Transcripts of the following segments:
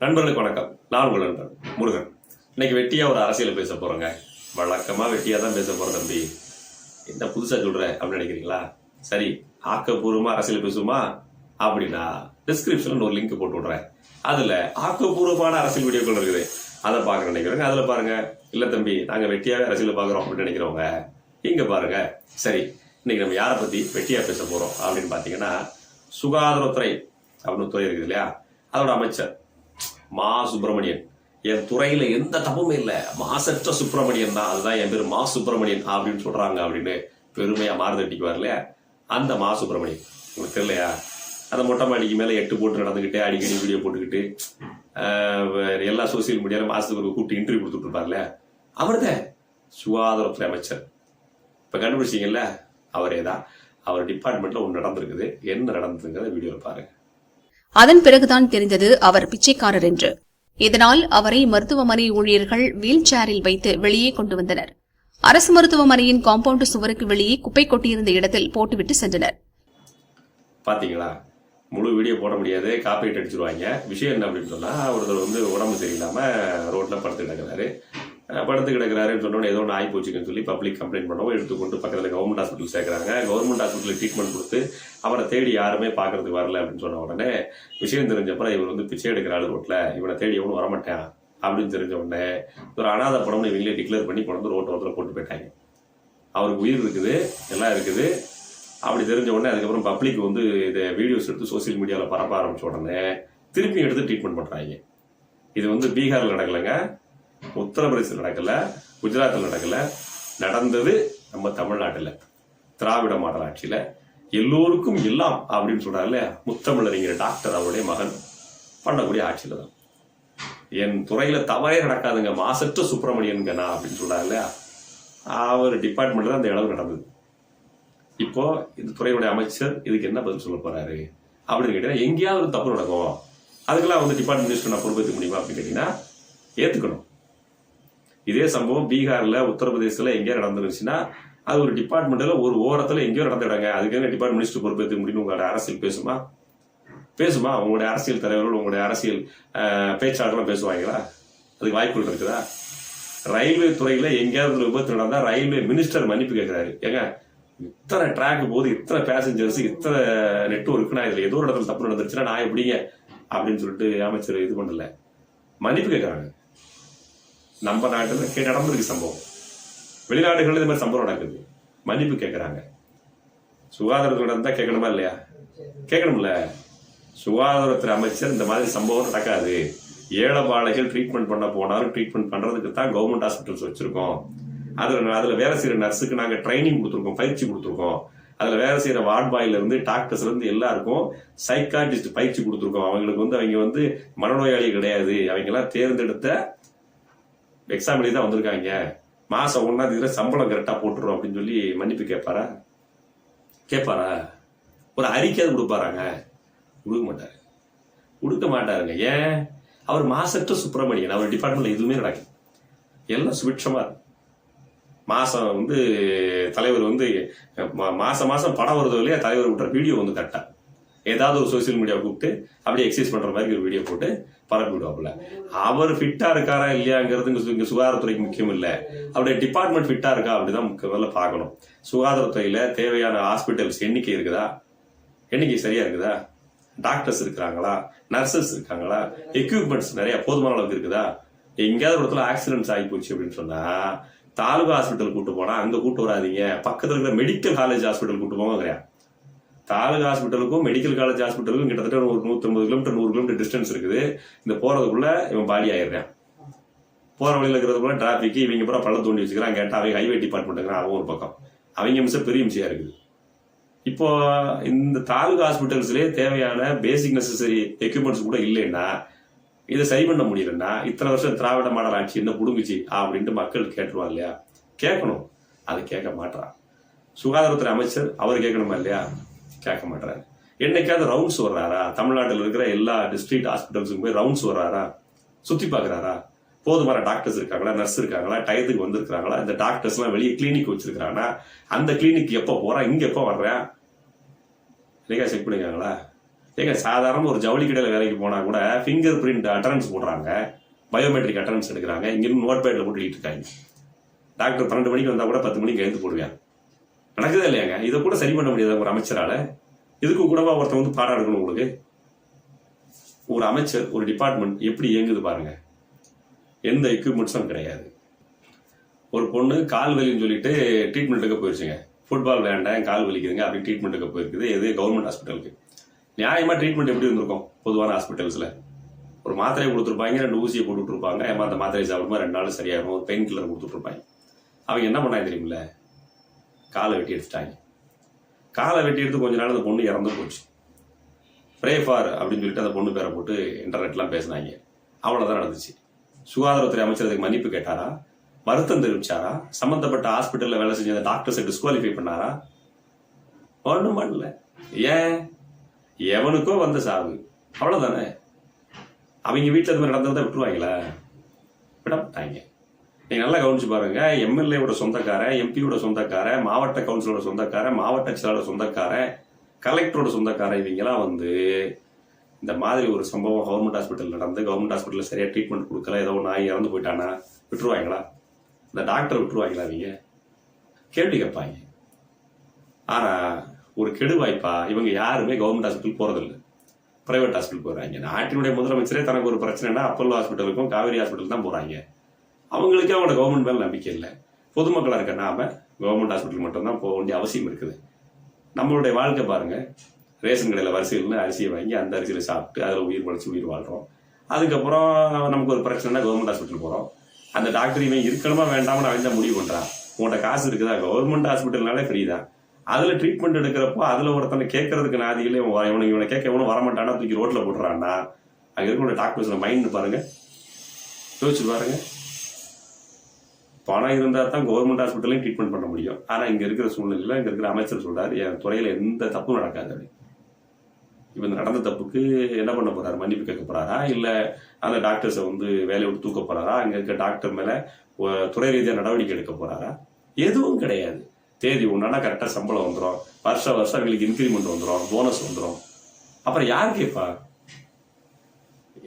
நண்பர்களுக்கு வணக்கம். நான் உங்கள் நண்பன் முருகன். இன்னைக்கு வெட்டியாக ஒரு அரசியலை பேச போகிறோங்க வழக்கமாக வெட்டியாக தான் பேச போகிறோம் தம்பி. என்ன புதுசாக சொல்கிறேன் அப்படின்னு நினைக்கிறீங்களா? சரி ஆக்கப்பூர்வமாக அரசியல் பேசுவோமா? அப்படின்னா டிஸ்கிரிப்ஷனில் ஒரு லிங்க் போட்டு விட்றேன். அதில் ஆக்கப்பூர்வமான அரசியல் வீடியோக்கள் இருக்குது. அதை பார்க்க நினைக்கிறோங்க அதில் பாருங்கள் இல்லை தம்பி நாங்கள் வெட்டியாகவே அரசியல் பார்க்குறோம் அப்படின்னு நினைக்கிறவங்க இங்கே பாருங்கள் சரி இன்னைக்கு நம்ம யாரை பற்றி வெட்டியாக பேச போகிறோம் அப்படின்னு பார்த்தீங்கன்னா சுகாதாரத்துறை அப்படின்னு துறை இருக்குது இல்லையா? அதோட அமைச்சர் மா சுப்பிரமணியன் என் துறையில எந்த தப்புமே இல்ல. மாசற்ற சுப்பிரமணியன் தான். அதுதான் என் பேர் மா சுப்பிரமணியன் அப்படின்னு சொல்றாங்க அப்படின்னு பெருமையா மாறுதட்டிக்குவார் இல்லையா அந்த மா சுப்பிரமணியன் உங்களுக்கு தெரியலையா? அந்த மொட்டை மாடிக்கு மேல எட்டு போட்டு நடந்துகிட்டு அடிக்கடி வீடியோ போட்டுக்கிட்டு எல்லா சோசியல் மீடியால மாசத்துக்கு ஒரு கூப்பிட்டு இன்டர்வியூ கொடுத்துட்டு இருப்பார்ல. அவர்தான் சுகாதாரத்துறை அமைச்சர். இப்ப கண்டுபிடிச்சிங்கல்ல அவரே தான் அவர் டிபார்ட்மெண்ட்ல ஒன்று நடந்திருக்குது. என்ன நடந்ததுங்கிறத வீடியோவில் பாருங்க. அதன் பிறகுதான் தெரிந்தது அவர் பிச்சைக்காரர் என்று. இதனால் அவரை மருத்துவமனை ஊழியர்கள் வீல் சேரில் வைத்து வெளியே கொண்டு வந்தனர். அரசு மருத்துவமனையின் காம்பவுண்ட் சுவருக்கு வெளியே குப்பை கொட்டியிருந்த இடத்தில் போட்டுவிட்டு சென்றனர். பாத்தீங்களா? முழு வீடியோ போட முடியாது. காப்பீட்டு அடிச்சிருவாங்க. விஷயம் என்ன அப்படின்னு சொன்னா ஒருத்தர் வந்து உடம்பு சரியில்லாம ரோட்ல படுத்து கிடக்கிறாரு படுத்து கிடக்கிறாருன்னு சொன்னோன்னே ஏதோ ஒன்று ஆகி போச்சுக்கன்னு சொல்லி பப்ளிக் கம்ப்ளைண்ட் பண்ணவும் எடுத்துக்கொண்டு பக்கத்தில் கவர்மெண்ட் ஹாஸ்பிட்டல் சேர்க்குறாங்க. கவர்மெண்ட் ஹாஸ்பிட்டல் ட்ரீட்மெண்ட் கொடுத்து அவரை தேடி யாருமே பார்க்கறதுக்கு வரல அப்படின்னு சொன்ன உடனே விஷயம் தெரிஞ்சப்பறம் இவர் வந்து பிச்சை எடுக்கிறாள் ரோட்டில் இவனை தேடி எவனும் வரமாட்டான் அப்படின்னு தெரிஞ்ச உடனே ஒரு அனாதை படம்னு இவங்களே டிக்ளேர் பண்ணி கொண்டு வந்து ரோட்டு ஓரத்தில் போட்டு போயிட்டாங்க. அவருக்கு உயிர் இருக்குது எல்லாம் இருக்குது. அப்படி தெரிஞ்ச உடனே அதுக்கப்புறம் பப்ளிக் வந்து இதை வீடியோஸ் எடுத்து சோஷியல் மீடியாவில் பரப்ப ஆரம்பிச்ச உடனே திருப்பி எடுத்து ட்ரீட்மெண்ட் பண்ணுறாங்க இது வந்து பீகாரில் நடக்கலைங்க. உத்தரப்பிரதேசத்தில் நடக்கல குஜராத்தில் நடக்கல நடந்தது நம்ம தமிழ்நாட்டில் திராவிட மாடல் ஆட்சியில் எல்லோருக்கும் எல்லாம் அப்படின்னு சொல்றாருல்ல முத்தமிழறிஞர் டாக்டர் அவருடைய மகன். பண்ணக்கூடிய ஆட்சியில் தான். என் துறையில் தவறே நடக்காதுங்க மாசற்ற சுப்பிரமணியனுங்க நான் அப்படின்னு சொல்றாருல்ல அவர் டிபார்ட்மெண்ட்டில் தான் அந்த இடம் நடந்தது. இப்போ இந்த துறையுடைய அமைச்சர் இதுக்கு என்ன பதில் சொல்ல போறாரு? அப்படின்னு கேட்டீங்கன்னா எங்கேயாவது ஒரு தப்பு நடக்கும். அதுக்கெல்லாம் வந்து டிபார்ட்மெண்ட் மினிஸ்டர் நான் பொறுப்பேற்க முடியுமா அப்படின்னு கேட்டீங்கன்னா ஏற்றுக்கணும் இதே சம்பவம் பீகார்ல உத்தரப்பிரதேசத்துல எங்கேயா நடந்துருச்சுன்னா அது ஒரு டிபார்ட்மெண்ட்ல ஒரு ஓரத்துல எங்கேயோ நடந்துடாங்க அதுக்கு என்ன டிபார்ட்மெண்ட் மினிஸ்டர் பொறுப்பேற்க முடியும் உங்களோட அரசியல் பேசுமா? பேசுமா? உங்களுடைய அரசியல் தலைவர்கள் உங்களுடைய அரசியல் அஹ், பேச்சாளர்கள்லாம் பேசுவாங்களா? அதுக்கு வாய்ப்புகள் இருக்குதா? ரயில்வே துறையில எங்கேயாவது ஒரு விபத்து நடந்தா ரயில்வே மினிஸ்டர் மன்னிப்பு கேட்கிறாரு ஏங்க இத்தனை ட்ராக் போகுது இத்தனை பேசஞ்சர்ஸ் இத்தனை நெட்ஒர்க் நான் இதுல ஏதோ ஒரு இடத்துல தப்பு நடந்துருச்சுன்னா நான் எப்படிங்க? அப்படின்னு சொல்லிட்டு அமைச்சர் இது பண்ணல. மன்னிப்பு கேட்கறாங்க நம்ம நாட்டில் கே நடந்திருக்கு சம்பவம். வெளிநாடுகளில் இது மாதிரி சம்பவம் நடக்குது. மன்னிப்பு கேட்குறாங்க சுகாதாரத்துறை தான் கேட்கணுமா இல்லையா? கேட்கணும்ல சுகாதாரத்துறை அமைச்சர் இந்த மாதிரி சம்பவம் நடக்காது. ஏழபாளைகள் ட்ரீட்மெண்ட் பண்ண போனாலும் ட்ரீட்மெண்ட் பண்ணுறதுக்கு தான் கவர்மெண்ட் ஹாஸ்பிட்டல்ஸ் வச்சுருக்கோம். அதில் அதில் வேலை செய்கிற நர்ஸுக்கு நாங்கள் ட்ரைனிங் கொடுத்துருக்கோம் பயிற்சி கொடுத்துருக்கோம். அதில் வேலை செய்கிற வார்ட் பாய்ல டாக்டர்ஸ்லேருந்து எல்லாருக்கும் சைக்காட்டிஸ்ட் பயிற்சி கொடுத்துருக்கோம். அவங்களுக்கு வந்து அவங்க வந்து மனநோயாளி கிடையாது. அவங்களாம் தேர்ந்தெடுத்த எக்ஸாம் எழுதி தான் வந்திருக்காங்க. மாதம் ஒன்றா தேதி சம்பளம் கரெக்டாக போட்டுரும் அப்படின்னு சொல்லி மன்னிப்பு கேட்பாரா? கேட்பாரா? ஒரு அறிக்கையாவது கொடுப்பாராங்க. கொடுக்க மாட்டார். கொடுக்க மாட்டாருங்க. ஏன்? அவர் மாசற்ற சுப்பிரமணியன். அவர் டிபார்ட்மெண்ட்ல எதுவுமே நடக்கும் எல்லாம் சுபிட்சமா மாதம் மாசம் வந்து தலைவர் வந்து மா- மாசம் மாசம் படம் வருதோ இல்லையா தலைவர் விட்டுற வீடியோ வந்து கரெக்டாக ஏதாவது ஒரு சோசியல் மீடியா கூப்பிட்டு அப்படியே எக்ஸசைஸ் பண்ணுற மாதிரி ஒரு வீடியோ போட்டு பரப்பி விடுவாப்புல அவர் ஃபிட்டா இருக்காரா இல்லையாங்கிறது இங்க சு- சுகாதாரத்துறைக்கு முக்கியம் இல்லை அவருடைய டிபார்ட்மெண்ட் ஃபிட்டா இருக்கா அப்படிதான் முக்கிய முதல்ல பார்க்கணும். சுகாதாரத்துறையில தேவையான ஹாஸ்பிட்டல்ஸ் எண்ணிக்கை இருக்குதா? எண்ணிக்கை சரியா இருக்குதா? டாக்டர்ஸ் இருக்கிறாங்களா? நர்சஸ் இருக்காங்களா? எக்யூப்மெண்ட்ஸ் நிறைய போதுமான அளவுக்கு இருக்குதா? எங்கேயாவது ஒரு இடத்துல ஆக்சிடென்ட்ஸ் ஆகி போச்சு அப்படின்னு சொன்னா தாலுகா ஹாஸ்பிட்டல் கூட்டு போனா அங்க கூட்டு வராதீங்க. பக்கத்துல இருக்கிற மெடிக்கல் காலேஜ் ஹாஸ்பிட்டல் கூட்டு போங்க கிடையாது தாலுகா ஹாஸ்பிட்டலுக்கும் மெடிக்கல் காலேஜ் ஹாஸ்பிட்டலுக்கும் கிட்டத்தட்ட ஒரு நூற்றம்பது கிலோமீட்டர் நூறு கிலோமீட்டர் டிஸ்டன்ஸ் இருக்குது. இந்த போகிறதுக்குள்ளே இவன் பாடி ஆயிடுறான். போகிற வழியில் இருக்கிறதுக்குள்ள டிராஃபிக்கு இவங்க பூரா பள்ள தூண்டி வச்சுக்கிறான் கேட்டால் அவங்க ஹைவே டிபார்ட்மெண்ட்டுங்கிறான் அவன் ஒரு பக்கம். அவங்க மிஷம் பெரிய மிஷியா இருக்குது. இப்போ இந்த தாலுகா ஹாஸ்பிட்டல்ஸ்லேயே தேவையான பேசிக் நெசசரி எக்யூப்மெண்ட்ஸ் கூட இல்லைன்னா இதை சரி பண்ண முடியலன்னா இத்தனை வருஷம் திராவிட மாடல் ஆட்சி என்ன புடுங்குச்சு அப்படின்ட்டு மக்கள் கேட்டுருவா இல்லையா? கேட்கணும். அதை கேட்க மாட்டான் சுகாதாரத்துறை அமைச்சர் அவர் கேட்கணுமா இல்லையா? கேட்க மாட்டாரு என்னைக்காவது ரவுண்ட்ஸ் வர்றாரா? தமிழ்நாட்டில் இருக்கிற எல்லா டிஸ்ட்ரிக்ட் ஹாஸ்பிட்டல்ஸுக்கும் போய் ரவுண்ட்ஸ் வர்றாரா? சுற்றி பார்க்குறாரா? போதுமான டாக்டர்ஸ் இருக்காங்களா? நர்ஸ் இருக்காங்களா? டயத்துக்கு வந்திருக்காங்களா இந்த டாக்டர்ஸ்லாம் வெளியே கிளினிக் வச்சிருக்காங்கன்னா அந்த கிளினிக் எப்போ போறான் இங்கே எப்போ வர்றேன் என்னைக்கா செக் பண்ணிக்காங்களா ஏங்க சாதாரண ஒரு ஜவுளி கடையில் வேலைக்கு போனால் கூட ஃபிங்கர் பிரிண்ட் அட்டனன்ஸ் போடுறாங்க. பயோமெட்ரிக் அட்டனன்ஸ் எடுக்கிறாங்க. இங்கிருந்து நோட் பேடில் போட்டுக்கிட்டு இருக்காங்க. டாக்டர் பன்னெண்டு மணிக்கு வந்தால் கூட பத்து மணிக்கு எழுந்து போடுவேன் நடக்குதா இல்லையாங்க? இதை கூட சரி பண்ண முடியாத ஒரு அமைச்சரால? இதுக்கு கூடவா ஒருத்தன் வந்து பாடம் எடுக்கணும் உங்களுக்கு? ஒரு அமைச்சர் ஒரு டிபார்ட்மெண்ட் எப்படி இயங்குது பாருங்க. எந்த எக்யூப்மெண்ட்ஸும் கிடையாது. ஒரு பொண்ணு கால் வலின்னு சொல்லிட்டு ட்ரீட்மெண்ட்டுக்கு போயிருச்சுங்க. ஃபுட்பால் வேண்டாம் கால் வலிக்குதுங்க அப்படின்னு ட்ரீட்மெண்ட்டுக்கு போயிருக்குது. எது? கவர்மெண்ட் ஹாஸ்பிட்டலுக்கு நியாயமா ட்ரீட்மெண்ட் எப்படி இருந்திருக்கும்? பொதுவான ஹாஸ்பிட்டல்ஸ்ல ஒரு மாத்திரையை கொடுத்துருப்பாங்க ரெண்டு ஊசியை போட்டு விட்டுருப்பாங்க ஏமா அந்த மாத்திரையை சாப்பிடுமா? ரெண்டு நாள் சரியாகும் ஒரு பெயின் கில்லர் கொடுத்துட்ருப்பாங்க அவங்க என்ன பண்ணாங்க தெரியுமில்ல? காலை வெட்டி எடுத்துட்டாங்க. காலை வெட்டி எடுத்து கொஞ்ச நாள் அந்த பொண்ணு இறந்து போச்சு. ப்ரே ஃபார் அப்படின்னு சொல்லிட்டு அந்த பொண்ணு பேரை போட்டு இன்டர்நெட்லாம் பேசினாங்க. அவ்வளோதான் நடந்துச்சு. சுகாதாரத்துறை அமைச்சர் அதுக்கு மன்னிப்பு கேட்டாரா? வருத்தம் தெரிவிச்சாரா? சம்மந்தப்பட்ட ஹாஸ்பிட்டலில் வேலை செஞ்ச அந்த டாக்டர்ஸை டிஸ்குவாலிஃபை பண்ணாரா? ஒன்றும் பண்ணல. ஏன்? எவனுக்கோ வந்த சாவு. அவ்வளோதானே அவங்க வீட்டில் இது மாதிரி நடந்ததை விட்டுருவாங்களா? விட மாட்டாங்க நீங்க நல்லா கவனிச்சு பாருங்க. எம்எல்ஏவோட சொந்தக்காரன் எம்பியோட சொந்தக்காரன் மாவட்ட கவுன்சிலோட சொந்தக்காரன் மாவட்ட செயலோட சொந்தக்காரன் கலெக்டரோட சொந்தக்காரன் இவங்கெல்லாம் வந்து இந்த மாதிரி ஒரு சம்பவம் கவர்மெண்ட் ஹாஸ்பிட்டல் நடந்து கவர்மெண்ட் ஹாஸ்பிட்டலில் சரியாக ட்ரீட்மெண்ட் கொடுக்கல ஏதோ ஒன்று ஆகி இறந்து போயிட்டானா விட்டுருவாங்களா? இந்த டாக்டர் விட்டுருவாங்களா அவங்க கேள்வி கேட்பாங்க. ஆனால் ஒரு கெடுவாய்ப்பா இவங்க யாருமே கவர்மெண்ட் ஹாஸ்பிட்டல் போகிறதில்ல பிரைவேட் ஹாஸ்பிட்டல் போகிறாங்க நாட்டினுடைய முதலமைச்சரே தனக்கு ஒரு பிரச்சனைனா அப்பல்லோ ஹாஸ்பிட்டலுக்கும் காவேரி ஹாஸ்பிட்டல் தான் போகிறாங்க அவங்களுக்கே அவங்களோட கவர்மெண்ட் மேலே நம்பிக்கை இல்லை. பொதுமக்களாக இருக்க நாம் கவர்மெண்ட் ஹாஸ்பிட்டல் மட்டும்தான் போக வேண்டிய அவசியம் இருக்குது. நம்மளுடைய வாழ்க்கை பாருங்கள் ரேஷன் கடையில் வரிசையில் அரிசியை வாங்கி அந்த அரிசியில் சாப்பிட்டு அதில் உயிர் பழிச்சு உயிர் வாழ்கிறோம் அதுக்கப்புறம் நமக்கு ஒரு பிரச்சனைனா கவர்மெண்ட் ஹாஸ்பிட்டல் போகிறோம் அந்த டாக்டர் இவன் இருக்கணுமா வேண்டாமல் அவன் தான் முடிவு பண்ணுறான் உன்கிட்ட காசு இருக்குதா? கவர்மெண்ட் ஹாஸ்பிட்டல்னாலே ஃப்ரீ தான். அதில் ட்ரீட்மெண்ட் எடுக்கிறப்போ அதில் ஒருத்தனை கேட்கறதுக்கு நாதிகளே இவனுக்கு இவனை கேட்க இவனும் வரமாட்டானா தூக்கி ரோட்டில் போட்டுறான்னா. அங்கே இருக்கிற டாக்டர்ஸ் மைண்ட் பாருங்கள் யோசிச்சு பாருங்கள் பணம் இருந்தால் தான் கவர்மெண்ட் ஹாஸ்பிட்டலையும் ட்ரீட்மெண்ட் பண்ண முடியும். ஆனால் இங்கே இருக்கிற சூழ்நிலையில் இங்கே இருக்கிற அமைச்சர் சொல்கிறார் என் துறையில் எந்த தப்பும் நடக்காது. அப்படி இப்போ இந்த நடந்த தப்புக்கு என்ன பண்ண போகிறாரு மன்னிப்பு கேட்க போகிறாரா இல்லை அந்த டாக்டர்ஸை வந்து வேலையை விட்டு தூக்க போகிறாரா அங்கே இருக்க டாக்டர் மேலே துறை ரீதியாக நடவடிக்கை எடுக்க போகிறாரா எதுவும் கிடையாது. தேதி ஒன்றானா கரெக்டாக சம்பளம் வந்துடும் வருஷம் வருஷம் அவங்களுக்கு இன்க்ரிமெண்ட் வந்துடும் போனஸ் வந்துடும் அப்புறம் யார் கேட்பா?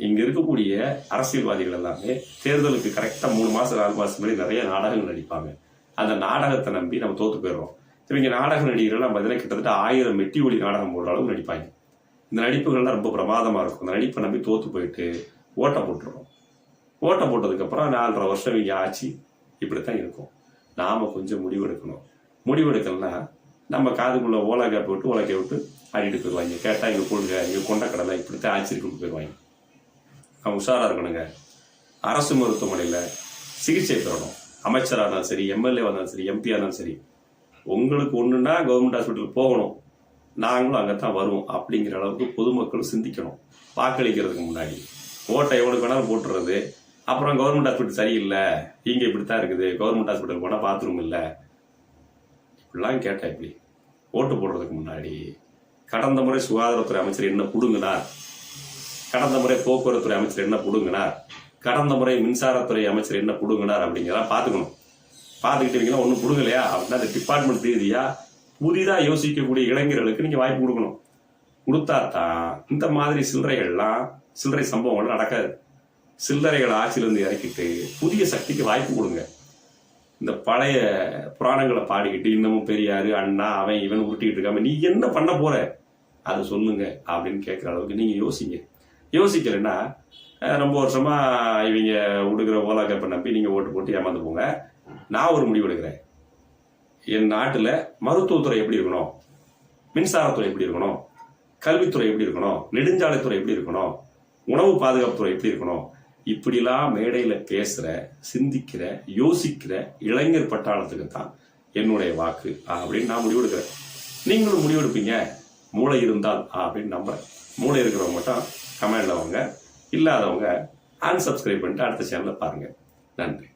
இங்க இருக்கக்கூடிய அரசியல்வாதிகள் எல்லாமே தேர்தலுக்கு கரெக்டா மூணு மாசம் நாலு மாசம் முன்னாடி நிறைய நாடகங்கள் நடிப்பாங்க. அந்த நாடகத்தை நம்பி நம்ம தோத்து போயிடுறோம். இவங்க நாடக நடிகர்கள் நம்ம பார்த்தீங்கன்னா கிட்டத்தட்ட ஆயிரம் மெட்டி ஒளி நாடகம் போடுற அளவு நடிப்பாங்க. இந்த நடிப்புகள்லாம் ரொம்ப பிரமாதமா இருக்கும். இந்த நடிப்பை நம்பி தோத்து போயிட்டு ஓட்டை போட்டுருவோம் ஓட்டை போட்டதுக்கப்புறம் நாலரை வருஷம் இங்கே ஆச்சு. இப்படித்தான் இருக்கும். நாம கொஞ்சம் முடிவெடுக்கணும். முடிவெடுக்கலன்னா நம்ம காதுக்குள்ள ஓலகை போட்டு ஓலகை விட்டு ஆடிட்டு போயிடுவாங்க. கேட்டால் இங்கே கொடுங்க இங்கே கொண்ட கடலை இப்படித்தான் ஆச்சரிக்கிட்டு போயிடுவாங்க. நம்ம உஷாராக இருக்கணுங்க. அரசு மருத்துவமனையில் சிகிச்சை பெறணும். அமைச்சராக இருந்தாலும் சரி எம்எல்ஏ இருந்தாலும் சரி எம்பியாக இருந்தாலும் சரி. உங்களுக்கு ஒன்றுன்னா கவர்மெண்ட் ஹாஸ்பிட்டல் போகணும். நாங்களும் அங்கே தான் வருவோம் அப்படிங்கிற அளவுக்கு பொதுமக்கள் சிந்திக்கணும். வாக்களிக்கிறதுக்கு முன்னாடி. ஓட்டை எவ்வளோ வேணாலும் போட்டுறது. அப்புறம் கவர்மெண்ட் ஹாஸ்பிட்டல் சரியில்லை. இங்கே இப்படி தான் இருக்குது கவர்மெண்ட் ஹாஸ்பிட்டல் போனால் பாத்ரூம் இல்லை. இப்படிலாம் கேட்டேன் இப்படி ஓட்டு போடுறதுக்கு முன்னாடி. கடந்த முறை சுகாதாரத்துறை அமைச்சர் என்ன புடுங்கினார்? கடந்த முறை போக்குவரத்துறை அமைச்சர் என்ன பிடுங்கினார்? கடந்த முறை மின்சாரத்துறை அமைச்சர் என்ன பிடுங்கினார் அப்படிங்கிறத பார்த்துக்கணும். பார்த்துக்கிட்டீங்கன்னா ஒன்றும் புடுங்கலையா? அப்படின்னா அந்த டிபார்ட்மெண்ட் ரீதியாக புதிதாக யோசிக்கக்கூடிய இளைஞர்களுக்கு நீங்கள் வாய்ப்பு கொடுக்கணும். கொடுத்தா தான் இந்த மாதிரி சில்லறைகள்லாம் சில்லறை சம்பவங்கள் நடக்காது. சில்லறைகளை ஆட்சியிலிருந்து இறக்கிட்டு புதிய சக்திக்கு வாய்ப்பு கொடுங்க. இந்த பழைய புராணங்களை பாடிக்கிட்டு இன்னமும் பெரியார் அண்ணா அவன் இவன் உருட்டிக்கிட்டு இருக்காம நீ என்ன பண்ண போற? அதை சொல்லுங்க அப்படின்னு கேட்குற அளவுக்கு நீங்கள் யோசிங்க. யோசிக்கலைன்னா ரொம்ப வருஷமா இவங்க விடுக்கிற ஓலா கேப்பை நம்பி நீங்கள் ஓட்டு போட்டு ஏமாந்து போங்க. நான் ஒரு முடிவு எடுக்கிறேன். என் நாட்டில் மருத்துவத்துறை எப்படி இருக்கணும்? மின்சாரத்துறை எப்படி இருக்கணும்? கல்வித்துறை எப்படி இருக்கணும்? நெடுஞ்சாலைத்துறை எப்படி இருக்கணும்? உணவு பாதுகாப்புத்துறை எப்படி இருக்கணும்? இப்படிலாம் மேடையில் பேசுகிற சிந்திக்கிற யோசிக்கிற இளைஞர் பட்டாளத்துக்கு தான் என்னுடைய வாக்கு. அப்படின்னு நான் முடிவெடுக்கிறேன் நீங்களும் முடிவெடுப்பீங்க மூளை இருந்தால் அப்படின்னு நம்புறேன். மூளை இருக்கிறவங்க மட்டும் கமெண்ட்ல வாங்க. இல்லாதவங்க அன்சப்ஸ்கிரைப் பண்ணிட்டு அடுத்த சேனலை பாருங்க. நன்றி.